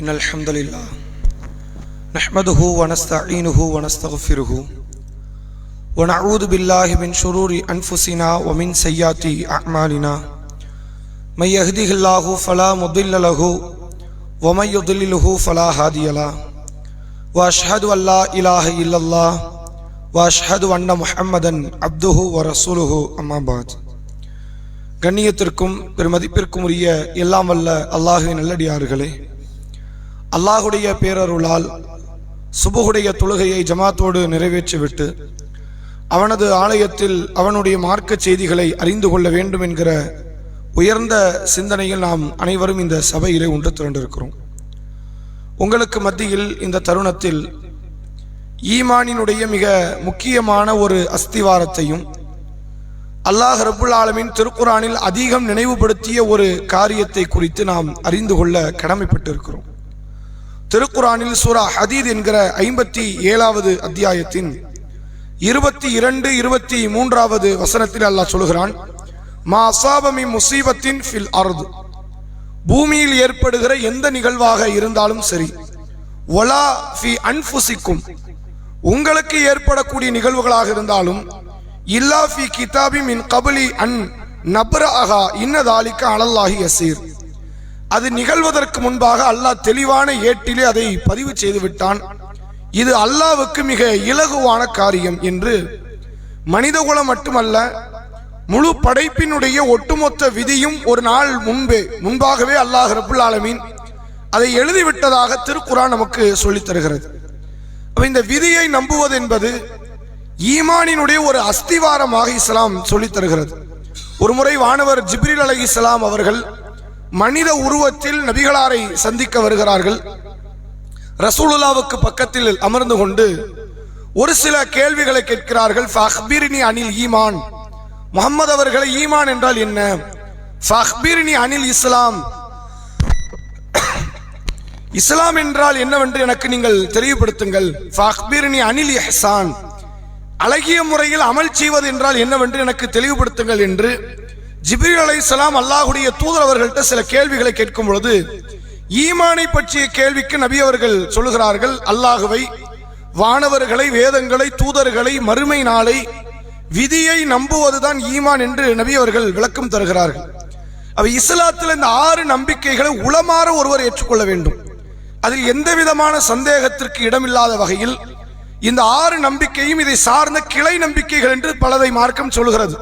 إن الحمد لله نحمده ونستعينه ونستغفره ونعوذ بالله من شرور أنفسنا ومن سيئات أعمالنا من يهده الله فلا مضل له ومن يضلله فلا هادي له وأشهد أن لا إله إلا الله وأشهد أن محمدا عبده ورسوله أما بعد கண்ணியத்திற்கும் பெருமதிப்பிற்கும் உரிய எல்லாம் வல்ல அல்லாஹுவின் நல்லடியார்களே அல்லாஹுடைய பேரருளால் சுபுகுடைய தொழுகையை ஜமாத்தோடு நிறைவேற்றிவிட்டு அவனது ஆலயத்தில் அவனுடைய மார்க்க செய்திகளை அறிந்து கொள்ள வேண்டும் என்கிற உயர்ந்த சிந்தனையில் நாம் அனைவரும் இந்த சபையிலே ஒன்று திரண்டிருக்கிறோம். உங்களுக்கு மத்தியில் இந்த தருணத்தில் ஈமானினுடைய மிக முக்கியமான ஒரு அஸ்திவாரத்தையும் அல்லாஹ் ரபுல் ஆலமின் திருக்குறானில் அதிகம் நினைவுபடுத்திய ஒரு காரியத்தை குறித்து நாம் அறிந்து கொள்ள கடமைப்பட்டிருக்கிறோம். திருக்குறானில் சூரா ஹதீத் என்கிற ஐம்பத்தி ஏழாவது அத்தியாயத்தின் இருபத்தி இரண்டு இருபத்தி மூன்றாவது வசனத்தில் அல்லாஹ் சொல்கிறான் மா அசாபமி முசீபத்தின் ஃபில் அர்து. பூமியில் ஏற்படுகிற எந்த நிகழ்வாக இருந்தாலும் சரி ஒலா ஃபி அன்ஃபுசிக்கும். உங்களுக்கு ஏற்படக்கூடிய நிகழ்வுகளாக இருந்தாலும் இல்லா ஃபி கிதாபி மின் கபலி அன் நப்ரஹா இன்னதாலிக்க அலல்லாஹி யசீர். அது நிகழ்வதற்கு முன்பாக அல்லாஹ் தெளிவான ஏட்டிலே அதை பதிவு செய்து விட்டான் இது அல்லாவுக்கு மிக இலகுவான காரியம் என்று மனிதகுலம் மட்டுமல்ல முழு படைப்பினுடைய ஒட்டுமொத்த விதியும் ஒரு நாள் முன்பே முன்பாகவே அல்லாஹ் ரபுல் ஆலமீன் அதை எழுதிவிட்டதாக திருக்குறான் நமக்கு சொல்லித் தருகிறது. இந்த விதியை நம்புவது என்பது ஈமானினுடைய ஒரு அஸ்திவாரமாக இஸ்லாம் சொல்லித் தருகிறது. ஒரு முறை வானவர் ஜிப்ரில் அலி இஸ்லாம் அவர்கள் மனித உருவத்தில் நபிகளாரை சந்திக்க வருகிறார்கள். ரசூலுல்லாவுக்கு பக்கத்தில் அமர்ந்து கொண்டு ஒரு சில கேள்விகளை கேட்கிறார்கள். ஃபஹ்பிரினி அனில் ஈமான். முகமது அவர்களை ஈமான் என்றால் என்ன? ஃபஹ்பீரினி அனில் இஸ்லாம். இஸ்லாம் என்றால் என்னவென்று எனக்கு நீங்கள் தெளிவுபடுத்துங்கள் ஃபஹ்பிரினி அனில் இஹ்சான். அழகிய முறையில் அமல் செய்வது என்றால் என்னவென்று எனக்கு தெளிவுபடுத்துங்கள் என்று ஜிப்ரீல் அலை சலாம் அல்லாஹுடைய தூதர் அவர்கள்ட்ட சில கேள்விகளை கேட்கும் பொழுது ஈமானை பற்றிய கேள்விக்கு நபி அவர்கள் சொல்லுகிறார்கள் அல்லாஹுவை வானவர்களை வேதங்களை தூதர்களை மறுமை நாளை விதியை நம்புவதுதான் ஈமான் என்று நபி அவர்கள் விளக்கம் தருகிறார்கள். அவ இஸ்லாத்தில் இந்த ஆறு நம்பிக்கைகளை உளமாற ஒருவர் ஏற்றுக்கொள்ள வேண்டும். அதில் எந்த விதமான சந்தேகத்திற்கு இடமில்லாத வகையில் இந்த ஆறு நம்பிக்கையும் இதை சார்ந்த கிளை நம்பிக்கைகள் என்று பலதை மார்க்கம் சொல்கிறது.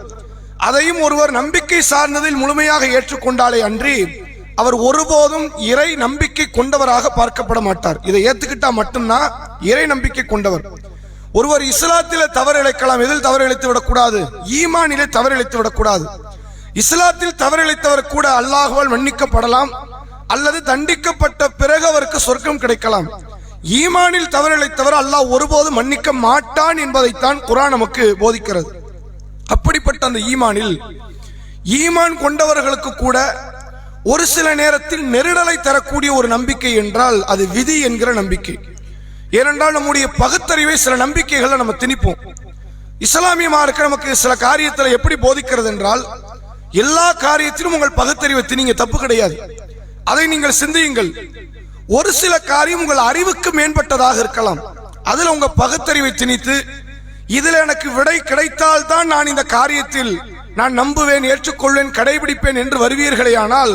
அதையும் ஒருவர் நம்பிக்கை சார்ந்ததில் முழுமையாக ஏற்றுக்கொண்டாலே அன்றி அவர் ஒருபோதும் இறை நம்பிக்கை கொண்டவராக பார்க்கப்பட மாட்டார். இதை ஏத்துக்கிட்டா மட்டும்தான் இறை நம்பிக்கை கொண்டவர். ஒருவர் இஸ்லாத்தில தவறு இழைக்கலாம் எதில் தவறு இழைத்து விடக்கூடாது? ஈமானிலே தவறு இழைத்து விடக்கூடாது. இஸ்லாத்தில் தவறு இழைத்தவர் கூட அல்லாஹுவால் மன்னிக்கப்படலாம் அல்லது தண்டிக்கப்பட்ட பிறகு அவருக்கு சொர்க்கம் கிடைக்கலாம். ஈமானில் தவறிழைத்தவர் அல்லாஹ் ஒருபோதும் மன்னிக்க மாட்டான் என்பதைத்தான் குரான் நமக்கு போதிக்கிறது. அப்படிப்பட்ட அந்த ஈமானில் ஈமான் கொண்டவர்களுக்கு கூட ஒரு சில நேரத்தில் நெருடலை தரக்கூடிய ஒரு நம்பிக்கை என்றால் அது விதி என்கிற நம்பிக்கை. ஏனென்றால் நம்முடைய பகுத்தறிவை சில நம்பிக்கைகளை நம்ம திணிப்போம். இஸ்லாமிய மார்க்க நமக்கு சில காரியத்தில் எப்படி போதிக்கிறது என்றால் எல்லா காரியத்திலும் உங்கள் பகுத்தறிவை திணிங்க தப்பு கிடையாது. அதை நீங்கள் சிந்தியுங்கள். ஒரு சில காரியம் உங்கள் அறிவுக்கு மேம்பட்டதாக இருக்கலாம். அதில் உங்கள் பகுத்தறிவை திணித்து இதில் எனக்கு விடை கிடைத்தால் தான் நான் இந்த காரியத்தில் நான் நம்புவேன் ஏற்றுக்கொள்வேன் கடைபிடிப்பேன் என்று வருவீர்களே ஆனால்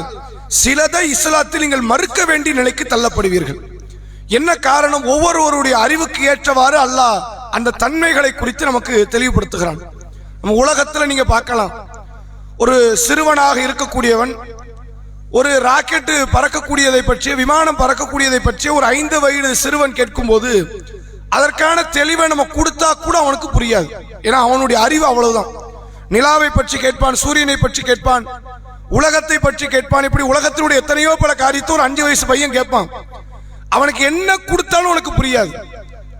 சிலதை இஸ்லாத்தில் நீங்கள் மறுக்க வேண்டிய நிலைக்கு தள்ளப்படுவீர்கள். என்ன காரணம்? ஒவ்வொருவருடைய அறிவுக்கு ஏற்றவாறு அல்லாஹ் அந்த தன்மைகளை குறித்து நமக்கு தெளிவுபடுத்துகிறான். நம்ம உலகத்தில் நீங்க பார்க்கலாம். ஒரு சிறுவனாக இருக்கக்கூடியவன் ஒரு ராக்கெட்டு பறக்கக்கூடியதை பற்றிய விமானம் பறக்கக்கூடியதை பற்றிய ஒரு ஐந்து வயது சிறுவன் கேட்கும்போது அதற்கான தெளிவை நம்ம கொடுத்தா கூட அவனுக்கு புரியாது. ஏன்னா அவனுடைய அறிவு அவ்வளவுதான். நிலாவை பற்றி கேட்பான் சூரியனை பற்றி கேட்பான் உலகத்தை பற்றி கேட்பான். இப்படி உலகத்தினுடைய எத்தனையோ பல காரியத்தை ஒரு அஞ்சு வயசு பையன் கேட்பான். அவனுக்கு என்ன கொடுத்தாலும் உனக்கு புரியாது.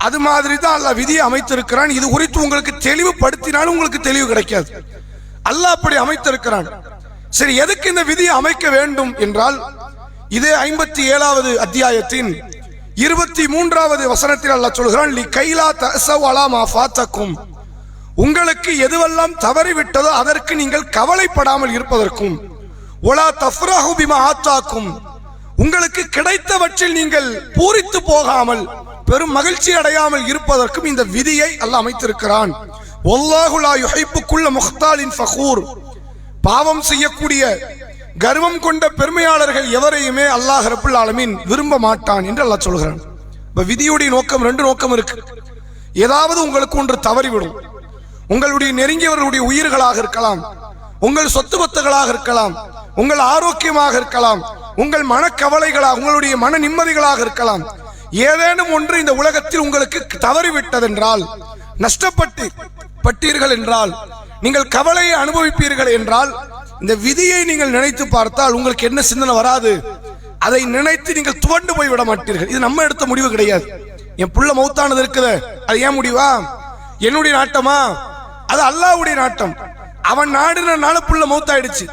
அது மாதிரி தான் அல்லாஹ் விதியை அமைத்திருக்கிறான். இது குறித்து உங்களுக்கு தெளிவுபடுத்தினாலும் உங்களுக்கு தெளிவு கிடைக்காது. அல்லாஹ் அப்படி அமைத்திருக்கிறான். சரி எதுக்கு இந்த விதியை அமைக்க வேண்டும் என்றால் இதே ஐம்பத்தி ஏழாவது அத்தியாயத்தின் இருபத்தி மூன்றாவது வசனத்தில் அல்ல சொல்கிறான் லி கைலா தசவ் ஃபாத்தக்கும். உங்களுக்கு எதுவெல்லாம் தவறிவிட்டதோ அதற்கு நீங்கள் கவலைப்படாமல் இருப்பதற்கும் ஒலா தஃப்ரஹு பிமா ஆத்தாக்கும். உங்களுக்கு கிடைத்தவற்றில் நீங்கள் பூரித்து போகாமல் பெரும் மகிழ்ச்சி அடையாமல் இருப்பதற்கும் இந்த விதியை அல்ல அமைத்திருக்கிறான். ஒல்லாஹுலா யுஹைப்புக்குள்ள முஹ்தாலின் ஃபகூர். பாவம் செய்யக்கூடிய கர்வம் கொண்ட பெருமையாளர்கள் எவரையுமே அல்லாஹ் ரப்புல் ஆலமீன் விரும்ப மாட்டான் என்று அல்லாஹ் சொல்கிறான். இப்ப விதியுடைய நோக்கம் ரெண்டு நோக்கம் இருக்கு. ஏதாவது உங்களுக்கு ஒன்று தவறிவிடும். உங்களுடைய நெருங்கியவர்களுடைய உயிர்களாக இருக்கலாம். உங்கள் சொத்து பத்துகளாக இருக்கலாம். உங்கள் ஆரோக்கியமாக இருக்கலாம். உங்கள் மனக்கவலைகளாக உங்களுடைய மன நிம்மதிகளாக இருக்கலாம். ஏதேனும் ஒன்று இந்த உலகத்தில் உங்களுக்கு தவறிவிட்டதென்றால் நஷ்டப்பட்டு பட்டீர்கள் என்றால் நீங்கள் கவலையை அனுபவிப்பீர்கள் என்றால் இந்த விதியை நீங்கள் நினைத்து பார்த்தால் உங்களுக்கு என்ன சிந்தனை வராது. அதை நினைத்து நீங்கள் துவண்டு போய் விட மாட்டீர்கள். இது நம்ம எடுத்த முடிவு கிடையாது. என் புள்ள மௌத்தானது இருக்குது. அது ஏன் முடிவா? என்னுடைய நாட்டமா? அது அல்லாவுடைய நாட்டம். அவன் நாடுனால புள்ள மௌத்தாயிடுச்சு.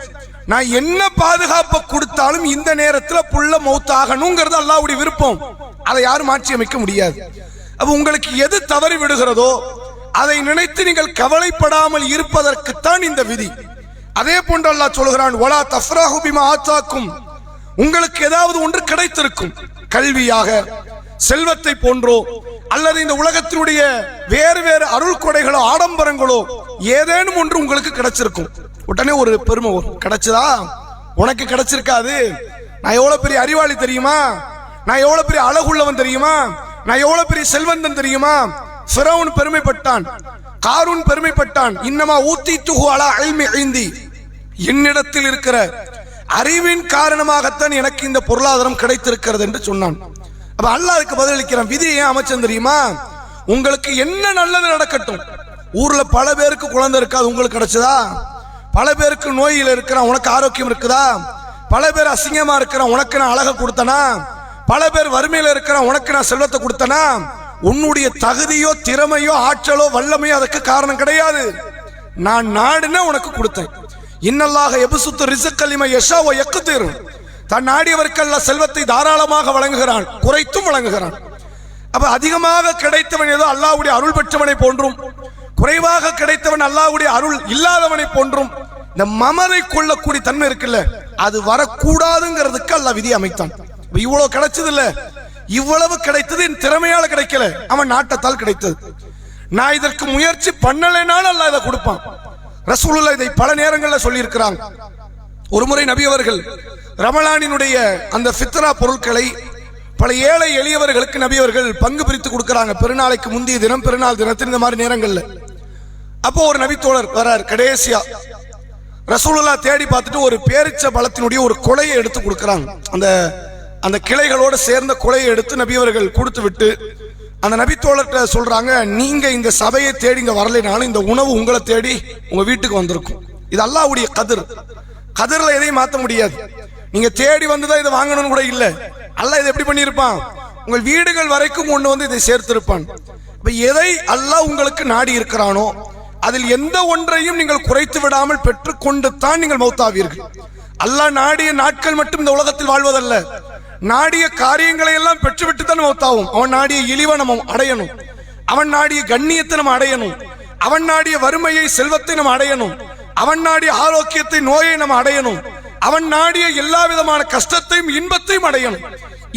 நான் என்ன பாதுகாப்பை கொடுத்தாலும் இந்த நேரத்தில் புள்ள மௌத்தாகணுங்கிறது அல்லாவுடைய விருப்பம். அதை யாரும் மாற்றி அமைக்க முடியாது. அப்போ உங்களுக்கு எது தவறி விடுகிறதோ அதை நினைத்து நீங்கள் கவலைப்படாமல் இருப்பதற்குத்தான் இந்த விதி. அதே போன்று அல்லாஹ் சொல்கிறான் ஒலா தஃப்ராஹு பிமா ஆத்தாக்கும். உங்களுக்கு ஏதாவது ஒன்று கிடைத்திருக்கும். கல்வியாக செல்வத்தை போன்றோ அல்லது இந்த உலகத்தினுடைய வேறு வேறு அருள் கொடைகளோ ஆடம்பரங்களோ ஏதேனும் ஒன்று உங்களுக்கு கிடைச்சிருக்கும். உடனே ஒரு பெருமை வரும். கிடைச்சதா? உனக்கு கிடைச்சிருக்காது. நான் எவ்வளவு பெரிய அறிவாளி தெரியுமா? நான் எவ்வளவு பெரிய அழகுள்ளவன் தெரியுமா? நான் எவ்வளவு பெரிய செல்வந்தன் தெரியுமா? ஃபிரௌன் பெருமைப்பட்டான். காரூன் பெருமைப்பட்டான். இன்னமா ஊத்தி துகு அலா அல்மி ஐந்தி என்னிடத்தில் இருக்கிற அறிவின் காரணமாகத்தான் எனக்கு இந்த பொருளாதாரம் கிடைத்திருக்கிறது என்று சொன்னான். அப்ப அல்லாஹ் அதுக்கு பதிலளிக்கிறான் விதியை ஏன் அமைச்சன் தெரியுமா? உங்களுக்கு என்ன நல்லது நடக்கட்டும்? ஊர்ல பல பேருக்கு குழந்தை இருக்காது உங்களுக்கு கிடைச்சதா? பல பேருக்கு நோயில் இருக்கிறான் உனக்கு ஆரோக்கியம் இருக்குதா? பல பேர் அசிங்கமா இருக்கிறான் உனக்கு நான் அழக கொடுத்தனா? பல பேர் வறுமையில இருக்கிறான் உனக்கு நான் செல்வத்தை கொடுத்தனா? உன்னுடைய தகுதியோ திறமையோ ஆற்றலோ வல்லமையோ அதுக்கு காரணம் கிடையாது. நான் நாடுன உனக்கு கொடுத்தேன். இன்னல்லாக எபுசுத்து ரிசக்கலிமை யஷாவோ எக்குத்தீரும் தன் நாடியவருக்கெல்லாம் செல்வத்தை தாராளமாக வழங்குகிறான் குறைத்தும் வழங்குகிறான். அப்ப அதிகமாக கிடைத்தவன் ஏதோ அல்லாஹ்வுடைய அருள் பெற்றவனை போன்றும் குறைவாக கிடைத்தவன் அல்லாவுடைய அருள் இல்லாதவனை போன்றும் இந்த மமதை கொள்ளக்கூடிய தன்மை இருக்குல்ல அது வரக்கூடாதுங்கிறதுக்கு அல்ல விதி அமைத்தான். இவ்வளவு கிடைச்சது இல்ல இவ்வளவு கிடைத்தது என் திறமையால கிடைக்கல. அவன் நாட்டத்தால் கிடைத்தது. நான் இதற்கு முயற்சி பண்ணலைனாலும் அல்ல இதை கொடுப்பான். ரசூலுல்லா இதை பல நேரங்களில் சொல்லியிருக்கிறாங்க. ஒரு முறை நபி அவர்கள் ரமலானினுடைய அந்த ஃபித்ரா பொருட்களை பல ஏழை எளியவர்களுக்கு நபி அவர்கள் பங்கு பிரித்து கொடுக்கறாங்க. பெருநாளைக்கு முந்தைய தினம் பெருநாள் தினத்தின் இந்த மாதிரி நேரங்களில். அப்போ ஒரு நபித்தோழர் வரார் கடைசியா. ரசூலுல்லா தேடி பார்த்துட்டு ஒரு பேரிச்ச பழத்தினுடைய ஒரு கொலையை எடுத்து கொடுக்குறாங்க. அந்த அந்த கிளைகளோடு சேர்ந்த கொலையை எடுத்து நபியவர்கள் கொடுத்து விட்டு அந்த நபித்தோழர்கிட்ட சொல்றாங்க நீங்க இந்த சபையை தேடி இங்க வரலைனாலும் இந்த உணவு உங்களை தேடி உங்க வீட்டுக்கு வந்திருக்கும். இது அல்லாவுடைய கதிர். கதிர்ல எதையும் மாற்ற முடியாது. நீங்க தேடி வந்துதான் இதை வாங்கணும்னு கூட இல்லை. அல்லாஹ் இதை எப்படி பண்ணியிருப்பான்? உங்கள் வீடுகள் வரைக்கும் கொண்டு வந்து இதை சேர்த்திருப்பான். இப்போ எதை அல்லாஹ் உங்களுக்கு நாடி இருக்கிறானோ அதில் எந்த ஒன்றையும் நீங்கள் குறைத்து விடாமல் பெற்றுக்கொண்டு தான் நீங்கள் மௌத்தாவீர்கள். அல்லாஹ் நாடிய நாட்கள் மட்டும் இந்த உலகத்தில் வாழ்வதல்ல. நாடிய காரியங்களை எல்லாம் பெற்றுவிட்டு தான் மௌத்தாவும் அவன் நாடிய இழிவை நம்ம அடையணும். அவன் நாடிய கண்ணியத்தை நம்ம அடையணும். அவன் நாடிய வறுமையை செல்வத்தை நம்ம அடையணும். அவன் நாடிய ஆரோக்கியத்தை நோயை நம்ம அடையணும். அவன் நாடிய எல்லா விதமான கஷ்டத்தையும் இன்பத்தையும் அடையணும்.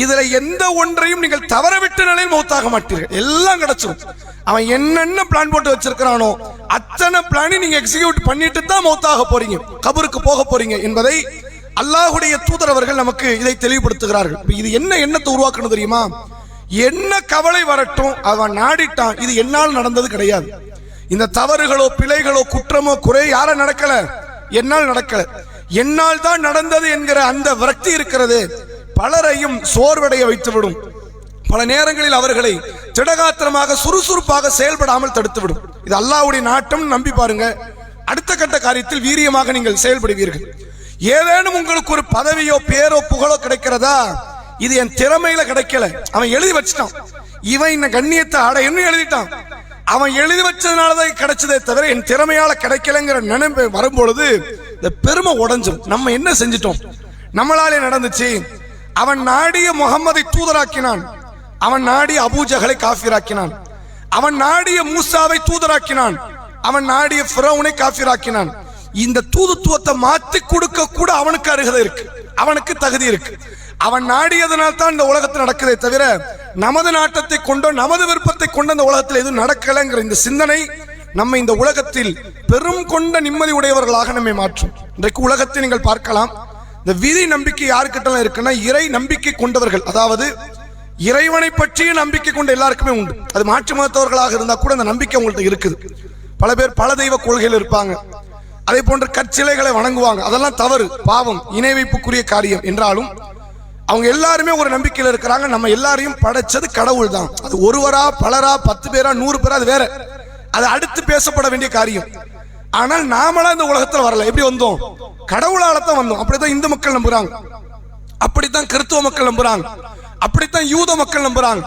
இதுல எந்த ஒன்றையும் நீங்கள் தவறவிட்ட நிலையில் மௌத்தாக மாட்டீர்கள். எல்லாம் கிடைச்சிடும் அவன் என்னென்ன பிளான் போட்டு வச்சிருக்கிறானோ அத்தனை பிளானையும் நீங்க எக்ஸிக்யூட் பண்ணிட்டு தான் மௌத்தாக போறீங்க. கபருக்கு போக போறீங்க என்பதை அல்லாஹுடைய தூதர் அவர்கள் நமக்கு இதை தெளிவுபடுத்துகிறார்கள். இது என்ன எண்ணத்தை உருவாக்கணும் தெரியுமா? என்ன கவலை வரட்டும் அவன் நாடிட்டான். இது என்னால் நடந்தது கிடையாது. இந்த தவறுகளோ பிழைகளோ குற்றமோ குறை யார நடக்கல. என்னால் நடக்கல. என்னால் தான் நடந்தது என்கிற அந்த விரக்தி இருக்கிறது. பலரையும் சோர்வடைய வைத்துவிடும். பல நேரங்களில் அவர்களை திடகாத்திரமாக சுறுசுறுப்பாக செயல்படாமல் தடுத்துவிடும். இது அல்லாவுடைய நாட்டம் நம்பி பாருங்க. அடுத்த கட்ட காரியத்தில் வீரியமாக நீங்கள் செயல்படுவீர்கள். ஏதேனும் உங்களுக்கு ஒரு பதவியோ பேரோ புகழோ கிடைக்கிறதா? இது என் திறமையில கிடைக்கல. அவன் எழுதி வச்சிட்டான். இவன் இந்த கண்ணியத்தை அடையணும் எழுதிட்டான். அவன் எழுதி வச்சதுனாலதான் கிடைச்சதே தவிர என் திறமையால கிடைக்கலங்கிற நினைப்பு வரும்பொழுது இந்த பெருமை உடஞ்சிடும் நம்ம என்ன செஞ்சிட்டோம்? நம்மளாலே நடந்துச்சு. அவன் நாடிய முகம்மதை தூதராக்கினான். அவன் நாடிய அபூஜகளை காஃபிராக்கினான். அவன் நாடிய மூசாவை தூதராக்கினான். அவன் நாடிய ஃபிரௌனை காஃபிராக்கினான். இந்த தூதுத்துவத்தை மாத்தி கொடுக்க கூட அவனுக்கு அருகதை இருக்கு. அவனுக்கு தகுதி இருக்கு. அவன் நாடியதனால் தான் இந்த உலகத்தில் நடக்குதே தவிர நமது நாட்டத்தை கொண்டோ நமது விருப்பத்தை கொண்டு அந்த உலகத்தில் எதுவும் நடக்கலைங்கிற இந்த சிந்தனை நம்ம இந்த உலகத்தில் பெரும் கொண்ட நிம்மதி உடையவர்களாக நம்மை மாற்றும். இன்றைக்கு உலகத்தை நீங்கள் பார்க்கலாம். இந்த விதி நம்பிக்கை யாருக்கிட்டலாம் இருக்குன்னா இறை நம்பிக்கை கொண்டவர்கள். அதாவது இறைவனை பற்றிய நம்பிக்கை கொண்ட எல்லாருக்குமே உண்டு. அது மாற்று மதத்தவர்களாக இருந்தால் கூட அந்த நம்பிக்கை அவங்கள்ட்ட இருக்குது. பல பேர் பல தெய்வ கொள்கையில் இருப்பாங்க. அதே போன்ற கற்சிலைகளை வணங்குவாங்க. அதெல்லாம் தவறு. பாவம். இணை வைப்புக்குரிய காரியம். என்றாலும் அவங்க எல்லாருமே ஒரு நம்பிக்கையில் இருக்கிறாங்க. நம்ம எல்லாரையும் படைச்சது கடவுள் தான் அது ஒருவரா பலரா பத்து பேரா நூறு பேரா அது வேற. அது அடுத்து பேசப்பட வேண்டிய காரியம். ஆனால் நாமளா இந்த உலகத்துல வரல. எப்படி வந்தோம்? கடவுளால தான் வந்தோம். அப்படித்தான் இந்து மக்கள் நம்புறாங்க. அப்படித்தான் கிறிஸ்துவ மக்கள் நம்புறாங்க. அப்படித்தான் யூத மக்கள் நம்புறாங்க.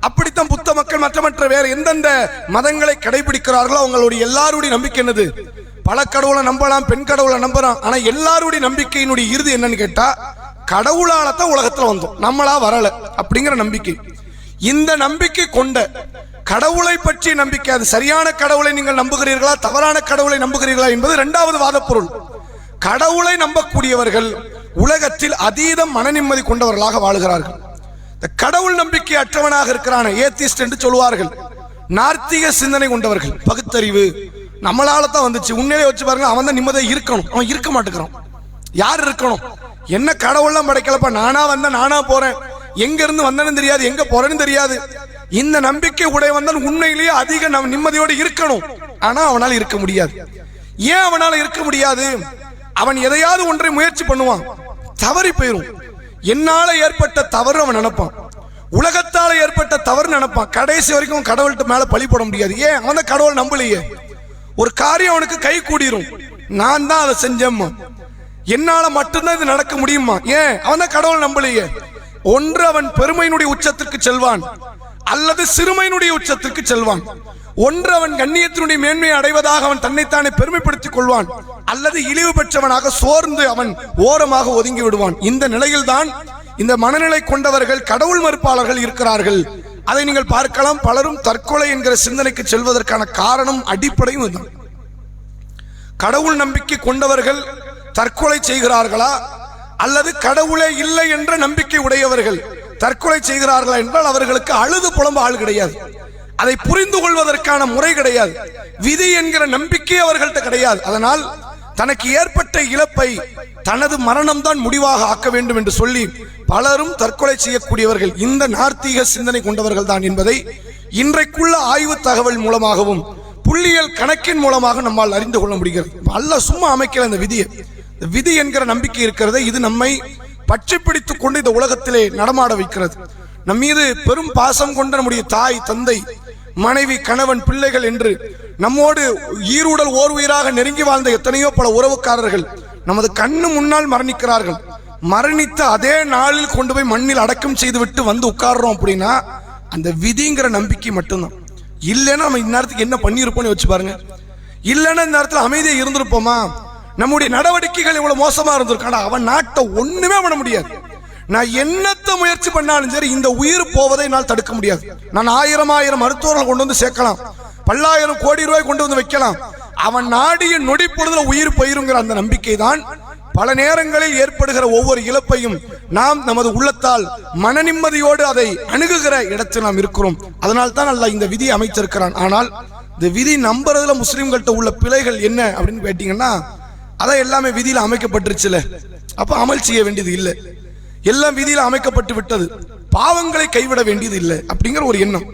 அப்படித்தான் புத்த மக்கள் மற்ற மற்ற வேற எந்தெந்த மதங்களை கடைபிடிக்கிறார்களோ அவங்களுடைய எல்லாருடைய நம்பிக்கை என்னது? பல கடவுளை நம்பலாம் பெண் கடவுளை நம்பலாம். ஆனா எல்லாருடைய நம்பிக்கையினுடைய இறுதி என்னன்னு கேட்டா கடவுளால தான் உலகத்துல வந்தோம். நம்மளா வரல அப்படிங்கிற நம்பிக்கை. இந்த நம்பிக்கை கொண்ட கடவுளை பற்றிய நம்பிக்கை அது சரியான கடவுளை நீங்கள் நம்புகிறீர்களா தவறான கடவுளை நம்புகிறீர்களா என்பது இரண்டாவது வாதப்பொருள். கடவுளை நம்பக்கூடியவர்கள் உலகத்தில் அதீத மன நிம்மதி கொண்டவர்களாக வாழுகிறார்கள். இந்த கடவுள் நம்பிக்கை அற்றவனாக இருக்கிறான ஏத்திஸ்ட் என்று சொல்வார்கள் நார்த்திக சிந்தனை கொண்டவர்கள் பகுத்தறிவு நம்மளால தான் வந்துச்சு. உண்மையிலே வச்சு பாருங்க அவன் தான் நிம்மதியாக இருக்கணும். அவன் இருக்க மாட்டேங்கிறான். யார் இருக்கணும்? என்ன கடவுள்லாம் படைக்கலப்பா? நானா வந்தேன் நானா போறேன். எங்க இருந்து வந்தேன்னு தெரியாது எங்க போறேன்னு தெரியாது. இந்த நம்பிக்கை உடையவன் தான் உண்மையிலேயே அதிக நம் நிம்மதியோடு இருக்கணும். ஆனா அவனால் இருக்க முடியாது. ஏன் அவனால் இருக்க முடியாது? அவன் எதையாவது ஒன்றை முயற்சி பண்ணுவான். தவறி போயிடும் என்னால ஏற்பட்ட தவறு அவன் நினைப்பான். உலகத்தால ஏற்பட்ட தவறு நினைப்பான். கடைசி வரைக்கும் கடவுள்கிட்ட மேல பழி போட முடியாது. ஏன்? அவன் கடவுள் நம்பலையே. ஒரு காரியம் அவனுக்கு கை கூடிரும். நான் தான் அதை செஞ்சேம்மா. என்னால மட்டும்தான் இது நடக்க முடியுமா? ஏன்? அவன் தான் கடவுள் நம்பலையே. ஒன்று அவன் பெருமையினுடைய உச்சத்திற்கு செல்வான் அல்லது சிறுமையினுடைய உச்சத்திற்கு செல்வான். ஒன்று அவன் கண்ணியத்தினுடைய மேன்மையை அடைவதாக அவன் தன்னைத்தானே பெருமைப்படுத்திக் கொள்வான் அல்லது இழிவு பெற்றவனாக சோர்ந்து அவன் ஓரமாக ஒதுங்கி விடுவான். இந்த நிலையில்தான் இந்த மனநிலை கொண்டவர்கள் கடவுள் மறுப்பாளர்கள் இருக்கிறார்கள். அதை நீங்கள் பார்க்கலாம். பலரும் தற்கொலை என்கிற சிந்தனைக்கு செல்வதற்கான காரணம் அடிப்படையும் இதுதான். கடவுள் நம்பிக்கை கொண்டவர்கள் தற்கொலை செய்கிறார்களா? அல்லது கடவுளே இல்லை என்ற நம்பிக்கை உடையவர்கள் தற்கொலை செய்கிறார்களா என்றால் அவர்களுக்கு அழுது புலம்ப ஆள் கிடையாது. அதை புரிந்து கொள்வதற்கான முறை கிடையாது. விதி என்கிற நம்பிக்கை அவர்கள்ட்ட கிடையாது. அதனால் தனக்கு ஏற்பட்ட இழப்பை தனது மரணம் தான் முடிவாக ஆக்க வேண்டும் என்று சொல்லி பலரும் தற்கொலை செய்யக்கூடியவர்கள் இந்த நார்த்தீக சிந்தனை கொண்டவர்கள் தான் என்பதை இன்றைக்குள்ள ஆய்வு தகவல் மூலமாகவும் புள்ளியல் கணக்கின் மூலமாக நம்மால் அறிந்து கொள்ள முடிகிறது. அல்ல சும்மா அமைக்கல அந்த விதியை. விதி என்கிற நம்பிக்கை இருக்கிறது இது நம்மை பற்றி பிடித்துக் கொண்டு இந்த உலகத்திலே நடமாட வைக்கிறது. நம் மீது பெரும் பாசம் கொண்ட நம்முடைய தாய் தந்தை மனைவி கணவன் பிள்ளைகள் என்று நம்மோடு ஈருடல் ஓர் உயிராக நெருங்கி வாழ்ந்த எத்தனையோ பல உறவுக்காரர்கள் நமது கண்ணு முன்னால் மரணிக்கிறார்கள். மரணித்த அதே நாளில் கொண்டு போய் மண்ணில் அடக்கம் செய்து விட்டு வந்து உட்கார்றோம் அப்படின்னா அந்த விதிங்கிற நம்பிக்கை மட்டும்தான். இல்லைன்னா நம்ம இந்நேரத்துக்கு என்ன பண்ணியிருப்போம்னு வச்சு பாருங்க. இல்லைன்னா இந்த நேரத்தில் அமைதியாக இருந்திருப்போமா? நம்முடைய நடவடிக்கைகள் இவ்வளவு மோசமா இருந்திருக்காடா அவன் நாட்டை ஒண்ணுமே பண்ண முடியாது. நான் என்னத்த முயற்சி பண்ணாலும் சரி இந்த உயிர் போவதை என்னால் தடுக்க முடியாது. நான் ஆயிரம் ஆயிரம் மருத்துவர்கள் கொண்டு வந்து சேர்க்கலாம். பல்லாயிரம் கோடி ரூபாய் கொண்டு வந்து வைக்கலாம். அவன் நாடிய நொடி பொழுதுல உயிர் போயிருங்கிற அந்த நம்பிக்கை தான் பல நேரங்களில் ஏற்படுகிற ஒவ்வொரு இழப்பையும் நாம் நமது உள்ளத்தால் மன நிம்மதியோடு அதை அணுகுகிற இடத்தில் நாம் இருக்கிறோம். அதனால் தான் அல்ல இந்த விதியை அமைச்சிருக்கிறான் ஆனால் இந்த விதி நம்புறதுல முஸ்லீம்கள்ட்ட உள்ள பிழைகள் என்ன அப்படின்னு கேட்டீங்கன்னா அதான் எல்லாமே விதியில் அமைக்கப்பட்டுருச்சுல. அப்போ அமல் செய்ய வேண்டியது இல்லை. எல்லாம் விதியில் அமைக்கப்பட்டு விட்டது. பாவங்களை கைவிட வேண்டியது இல்லை அப்படிங்கிற ஒரு எண்ணம்.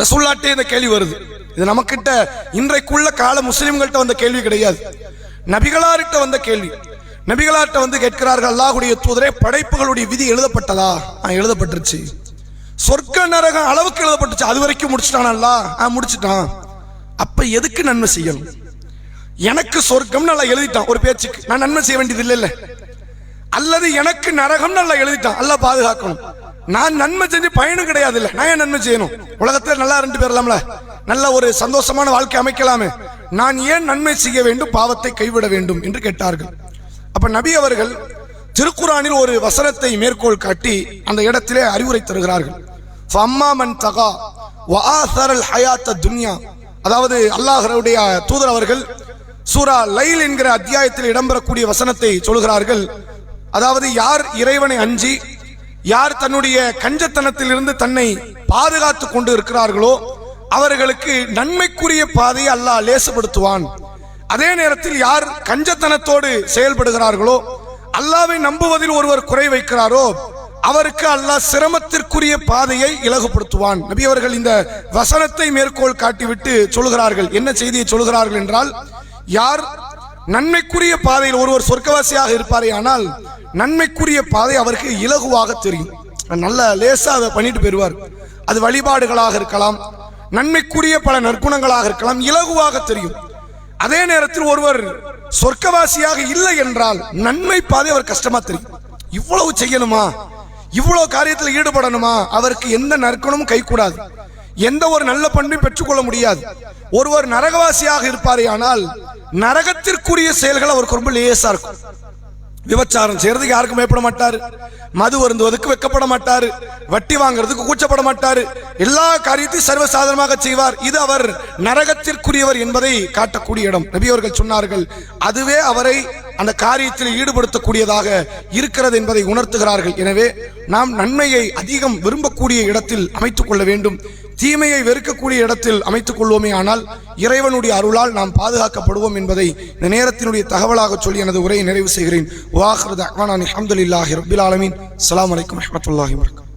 ரசூல்லாட்டே இந்த கேள்வி வருது. இது நமக்கிட்ட இன்றைக்குள்ள கால முஸ்லிம்கள்ட்ட வந்த கேள்வி கிடையாது. நபிகளார்கிட்ட வந்த கேள்வி. நபிகளார்கிட்ட வந்து கேட்கிறார்கள் அல்லாஹுடைய தூதரே படைப்புகளுடைய விதி எழுதப்பட்டதா? நான் எழுதப்பட்டுருச்சு. சொர்க்க நரகம் அளவுக்கு எழுதப்பட்டுச்சு. அது வரைக்கும் முடிச்சிட்டானல்லா ஆ முடிச்சிட்டான். அப்ப எதுக்கு நன்மை செய்யணும்? எனக்கு சொர்க்கம் நல்லா எழுதிட்டான் ஒரு பேச்சுக்கு. நான் நன்மை செய்ய வேண்டியது இல்லை இல்லை அல்லது எனக்கு நரகம் நல்லா எழுதிட்டான். அல்ல பாதுகாக்கணும். நான் நன்மை செஞ்சு பயனும் கிடையாது இல்ல நான் ஏன் நன்மை செய்யணும்? உலகத்துல நல்லா ரெண்டு பேர்லாம்ல நல்ல ஒரு சந்தோஷமான வாழ்க்கை அமைக்கலாமே. நான் ஏன் நன்மை செய்ய வேண்டும் பாவத்தை கைவிட வேண்டும் என்று கேட்டார்கள். அப்ப நபி அவர்கள் திருக்குறானில் ஒரு வசனத்தை மேற்கோள் காட்டி அந்த இடத்திலே அறிவுரை தருகிறார்கள். ஃபம்மா மன் தகா வஆசரல் ஹயாத்த துன்யா. அதாவது அல்லாஹருடைய தூதர் அவர்கள் சூரா லைல் என்கிற அத்தியாயத்தில் இடம்பெறக்கூடிய வசனத்தை சொல்கிறார்கள். அதாவது யார் இறைவனை அஞ்சி யார் தன்னுடைய கஞ்சத்தனத்திலிருந்து தன்னை பாதுகாத்து கொண்டு இருக்கிறார்களோ அவர்களுக்கு நன்மைக்குரிய பாதையை அல்லாஹ் லேசுபடுத்துவான். அதே நேரத்தில் யார் கஞ்சத்தனத்தோடு செயல்படுகிறார்களோ அல்லாவை நம்புவதில் ஒருவர் குறை வைக்கிறாரோ அவருக்கு அல்லாஹ் சிரமத்திற்குரிய பாதையை இலகுபடுத்துவான். நபி அவர்கள் இந்த வசனத்தை மேற்கோள் காட்டிவிட்டு சொல்கிறார்கள். என்ன செய்தியை சொல்கிறார்கள் என்றால் யார் நன்மைக்குரிய பாதையில் ஒருவர் சொர்க்கவாசியாக இருப்பாரே ஆனால் நன்மைக்குரிய பாதை அவருக்கு இலகுவாக தெரியும். நல்ல லேசாக அதை பண்ணிட்டு போயிடுவார். அது வழிபாடுகளாக இருக்கலாம் நன்மைக்குரிய பல நற்குணங்களாக இருக்கலாம் இலகுவாக தெரியும். அதே நேரத்தில் ஒருவர் சொர்க்கவாசியாக இல்லை என்றால் நன்மை பாதை அவர் கஷ்டமா தெரியும். இவ்வளவு செய்யணுமா? இவ்வளவு காரியத்தில் ஈடுபடணுமா? அவருக்கு எந்த நற்குணமும் கைகூடாது எந்த ஒரு நல்ல பண்பையும் பெற்றுக்கொள்ள முடியாது. ஒருவர் நரகவாசியாக இருப்பாரே ஆனால் நரகத்திற்குரிய செயல்கள் அவருக்கு ரொம்ப லேசா இருக்கும். விபச்சாரம் செய்யறதுக்கு யாருக்கும் பயப்பட மாட்டாரு. மது வருந்துவதற்கு வெக்கப்பட மாட்டாரு. வட்டி வாங்குறதுக்கு கூச்சப்பட மாட்டாரு. எல்லா காரியத்தையும் சர்வசாதாரணமாக செய்வார். இது அவர் நரகத்திற்குரியவர் என்பதை காட்டக்கூடிய இடம். நபி அவர்கள் சொன்னார்கள் அதுவே அவரை அந்த காரியத்தில் ஈடுபடுத்தக்கூடியதாக இருக்கிறது என்பதை உணர்த்துகிறார்கள். எனவே நாம் நன்மையை அதிகம் விரும்பக்கூடிய இடத்தில் அமைத்துக் கொள்ள வேண்டும். தீமையை வெறுக்கக்கூடிய இடத்தில் அமைத்துக் கொள்வோமே ஆனால் இறைவனுடைய அருளால் நாம் பாதுகாக்கப்படுவோம் என்பதை இந்த நேரத்தினுடைய தகவலாக சொல்லி எனது உரையை நிறைவு செய்கிறேன். வாஹ்ரத் அஹ்வானி அஹமதுல்லாஹி ரபில் ஆலமின். அலாம் வலைக்கம் வரமத்துல்லாஹி வரகம்